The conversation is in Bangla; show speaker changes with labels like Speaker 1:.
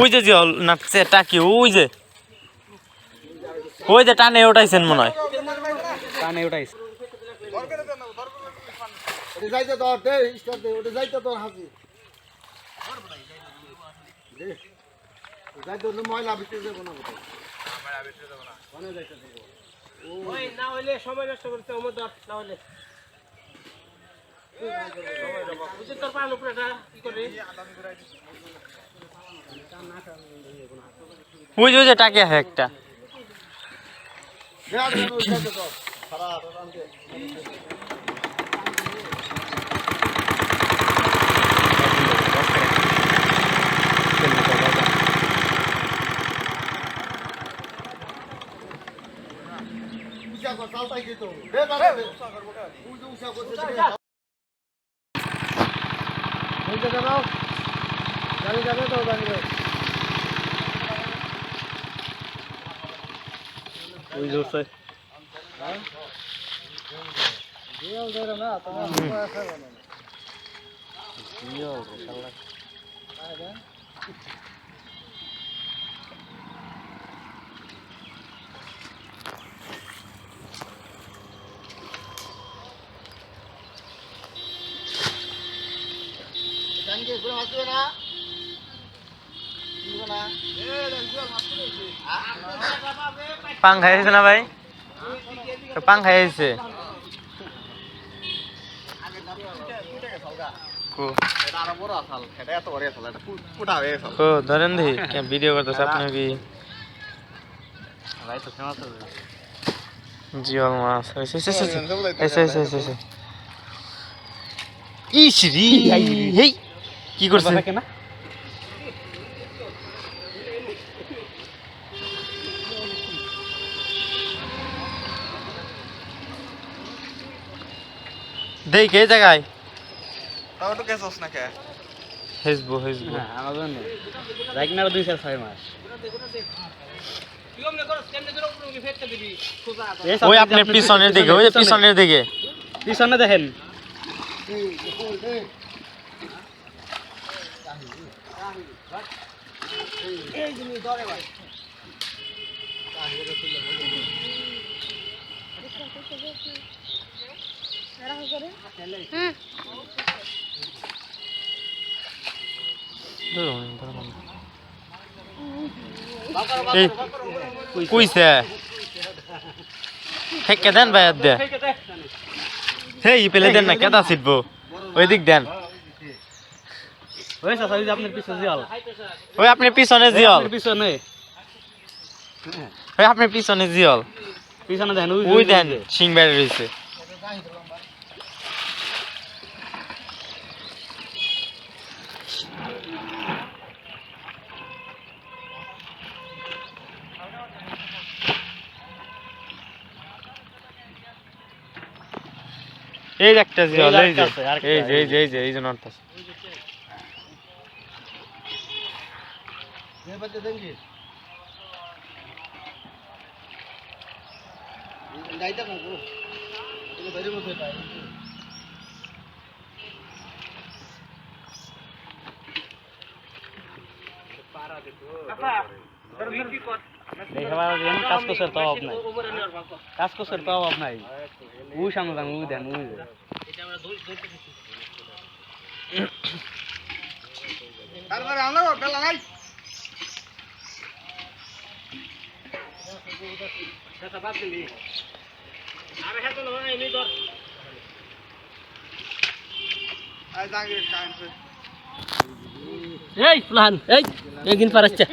Speaker 1: ওই যে জল নাচছে টাকি ওই যে। ওই যে টানে ওঠাইছেন মনে হয়।
Speaker 2: কানে উঠাইস
Speaker 3: ওটা যাইতে তোর দে স্টার দে ওটা যাইতে তোর হাসি দে যাইতে তো ময়লা ভিতরে দেবো না কোথাও
Speaker 2: ওই না হইলে সময় নষ্ট করতে না হইলে।
Speaker 1: ওই যে টাকি আছে একটা।
Speaker 3: রান দে উষা কর চালতাই দিত দে দাদা দে উই যে উষা করছে দে এই জায়গা দাও গাড়ি যাবে তো বাংলা
Speaker 2: ওই জোরছে
Speaker 3: দিও দে না তোমার জানকে ঘুরে আসবে না
Speaker 1: পাং খাইছে না ভাই? পাং খাইছে ধরেন দি ভিডিও করতেছে আপনি কি? জিওল মাছ ইস রি। হেই। কি করছে?
Speaker 2: না
Speaker 1: দেই কে জায়গায়?
Speaker 3: তাও তো কেসস না কে
Speaker 1: হেসবো হেসবো।
Speaker 2: হ্যাঁ আমার জন্য রাইকনার দুই চার ছয় মাস।
Speaker 1: ওই আপনার পিছনের দিকে ওই যে পিছনের। দিকে।
Speaker 2: পিছনে দেখেন।
Speaker 1: এই কুইছে। থেকে দেন ভাই আর দে। হেই পেলে দেন না কেদা ছিটবো? ওই দিক দেন।
Speaker 2: ওই চাচা ওই যে আপনার পিছনে জিয়াল।
Speaker 1: ওই আপনি পিছনে জিয়ল।
Speaker 2: পিছনে।
Speaker 1: ওই আপনি পিছনে জিয়ল।
Speaker 2: পিছনে দেখেন
Speaker 1: ওই দেন সিং বেড়ে রয়েছে এই একটা জিয়ল এই যে
Speaker 2: আছে,
Speaker 1: এই যে এই যে এই যে এই যে
Speaker 3: ये बच्चे देंगे जाइता ना को ये बड़े मत है
Speaker 2: দেখাবার জন্য কাজ করছে তো অভাব নাই কাজ করছে তো অভাব নাই ওই সামনে যান ওই দেন ওই যে
Speaker 3: তারপরে আনো বেলা নাই
Speaker 2: এই ফুলান এই একদিন পারাচ্ছে